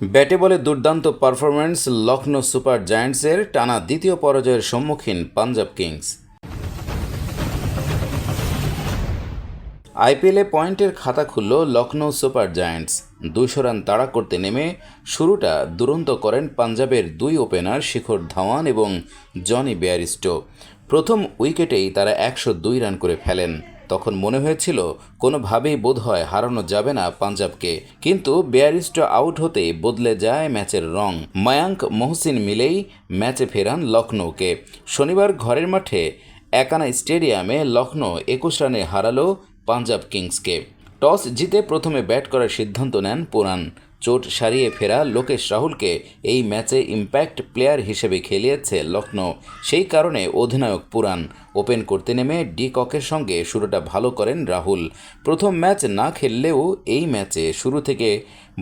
ব্যাটে বলে দুর্দান্ত পারফরম্যান্স লখনৌ সুপার জায়ান্টসের টানা দ্বিতীয় পরাজয়ের সম্মুখীন পাঞ্জাব কিংস। আইপিএলে পয়েন্টের খাতা খুলল লখনৌ সুপার জায়ান্টস। দুইশো রান তাড়া করতে নেমে শুরুটা দুরন্ত করেন পাঞ্জাবের দুই ওপেনার শিখর ধাওয়ান এবং জনি বেয়ারিস্টো। প্রথম উইকেটেই তারা একশো দুই রান করে ফেলেন। তখন মনে হয়েছিল কোনোভাবেই বোধ হয় হারানো যাবে না পাঞ্জাবকে। কিন্তু বেয়ারিস্টো আউট হতেই বদলে যায় ম্যাচের রং। মায়াঙ্ক মহসিন মিলেই ম্যাচে ফেরান লখনৌকে। শনিবার ঘরের মাঠে একানা স্টেডিয়ামে লখনৌ একুশ রানে হারালো পাঞ্জাব কিংসকে। টস জিতে প্রথমে ব্যাট করার সিদ্ধান্ত নেন পুরান। চোট সারিয়ে ফেরা লোকেশ রাহুলকে এই ম্যাচে ইম্প্যাক্ট প্লেয়ার হিসেবে খেলিয়েছে লখনৌ সেই কারণে অধিনায়ক পুরান। ওপেন করতে নেমে ডি ককের সঙ্গে শুরুটা ভালো করেন রাহুল। প্রথম ম্যাচ না খেললেও এই ম্যাচে শুরু থেকে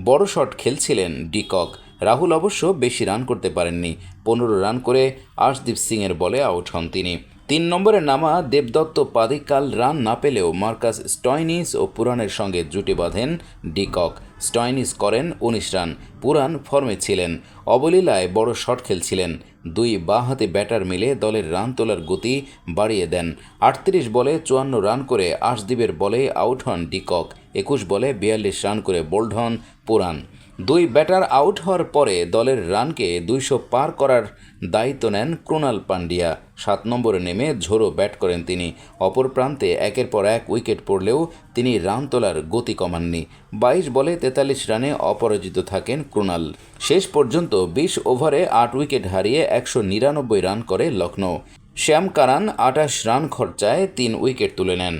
বড় শট খেলছিলেন ডি কক রাহুল অবশ্য বেশি রান করতে পারেননি। পনেরো রান করে আশদীপ সিংয়ের বলে আউট হন তিনি। তিন নম্বরে নামা দেবদত্ত পাদিকাল রান না পেলেও মার্কাস স্টয়নিস ও পুরাণের সঙ্গে জুটি বাঁধেন ডিকক। স্টয়নিস করেন উনিশ রান। পুরাণ ফর্মে ছিলেন। অবলীলায় বড় শট খেলছিলেন। দুই বাঁ হাতে ব্যাটার মিলে দলের রান তোলার গতি বাড়িয়ে দেন। আটত্রিশ বলে চুয়ান্ন রান করে আশদীপের বলে আউট হন ডিকক। একুশ বলে বিয়াল্লিশ রান করে বোল্ড হন পুরান দুই ব্যাটার আউট হওয়ার পরে দলের রানকে দুইশো পার করার দায়িত্ব নেন ক্রোনাল পান্ডিয়া সাত নম্বরে নেমে ঝোড়ো ব্যাট করেন তিনি। অপর প্রান্তে একের পর এক উইকেট পড়লেও তিনি রান তোলার গতি কমাননি। বাইশ বলে তেতাল্লিশ রানে অপরাজিত থাকেন ক্রোনাল শেষ পর্যন্ত বিশ ওভারে আট উইকেট হারিয়ে একশো নিরানব্বই রান করে লখনৌ শ্যাম কারান আটাশ রান খরচায় তিন উইকেট তুলে নেন।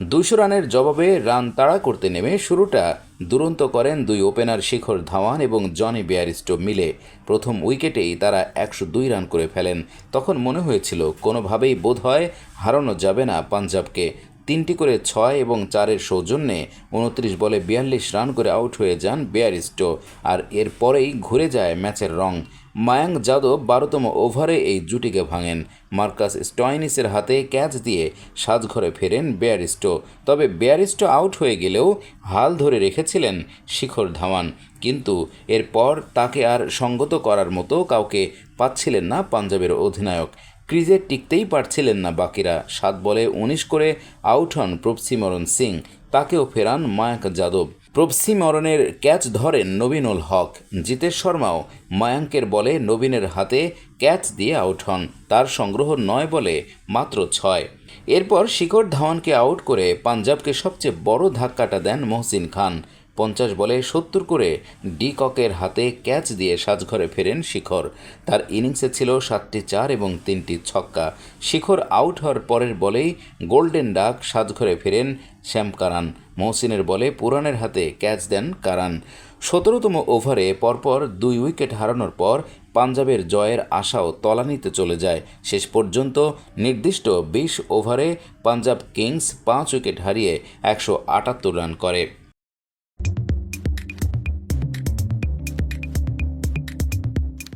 দুশো রানের জবাবে রান তাড়া করতে নেমে শুরুটা দুরন্ত করেন দুই ওপেনার শিখর ধাওয়ান এবং জনি বেয়ারিস্টো মিলে। প্রথম উইকেটেই তারা একশো দুই রান করে ফেলেন। তখন মনে হয়েছিল কোনোভাবেই বোধ হয় হারানো যাবে না পাঞ্জাবকে। তিনটি করে ছয় এবং চারের সৌজন্যে উনত্রিশ বলে বিয়াল্লিশ রান করে আউট হয়ে যান বেয়ারিস্টো। আর এরপরেই ঘুরে যায় ম্যাচের রং। মায়াঙ্ক যাদব বারোতম ওভারে এই জুটিকে ভাঙেন। মার্কাস স্টয়নিসের হাতে ক্যাচ দিয়ে সাজঘরে ফেরেন বেয়ারিস্টো। তবে বেয়ারিস্টো আউট হয়ে গেলেও হাল ধরে রেখেছিলেন শিখর ধাওয়ান। কিন্তু এরপর তাকে আর সঙ্গত করার মতো কাউকে পাচ্ছিলেন না পাঞ্জাবের অধিনায়ক। ক্রিজে টিকতেই পারছিলেন না বাকিরা। সাত বলে উনিশ করে আউট হন প্রপসিমরণ সিং। তাকেও ফেরান মায়াঙ্ক যাদব। প্রপসিমরণের ক্যাচ ধরেন নবীনুল হক। জিতেশ শর্মাও মায়াঙ্কের বলে নবীনের হাতে ক্যাচ দিয়ে আউট হন। তার সংগ্রহ নয় বলে মাত্র ছয়। এরপর শিখর ধাওয়ানকে আউট করে পাঞ্জাবকে সবচেয়ে বড় ধাক্কাটা দেন মহসিন খান। পঞ্চাশ বলে সত্তর করে ডি ককের হাতে ক্যাচ দিয়ে সাজঘরে ফেরেন শিখর। তার ইনিংসে ছিল সাতটি চার এবং তিনটি ছক্কা। শিখর আউট হওয়ার পরের বলেই গোল্ডেন ডাক সাজঘরে ফেরেন শ্যাম কারান। মহসিনের বলে পুরানের হাতে ক্যাচ দেন কারান। সতেরোতম ওভারে পরপর দুই উইকেট হারানোর পর পাঞ্জাবের জয়ের আশাও তলানিতে চলে যায়। শেষ পর্যন্ত নির্দিষ্ট বিশ ওভারে পাঞ্জাব কিংস পাঁচ উইকেট হারিয়ে একশো আটাত্তর রান করে।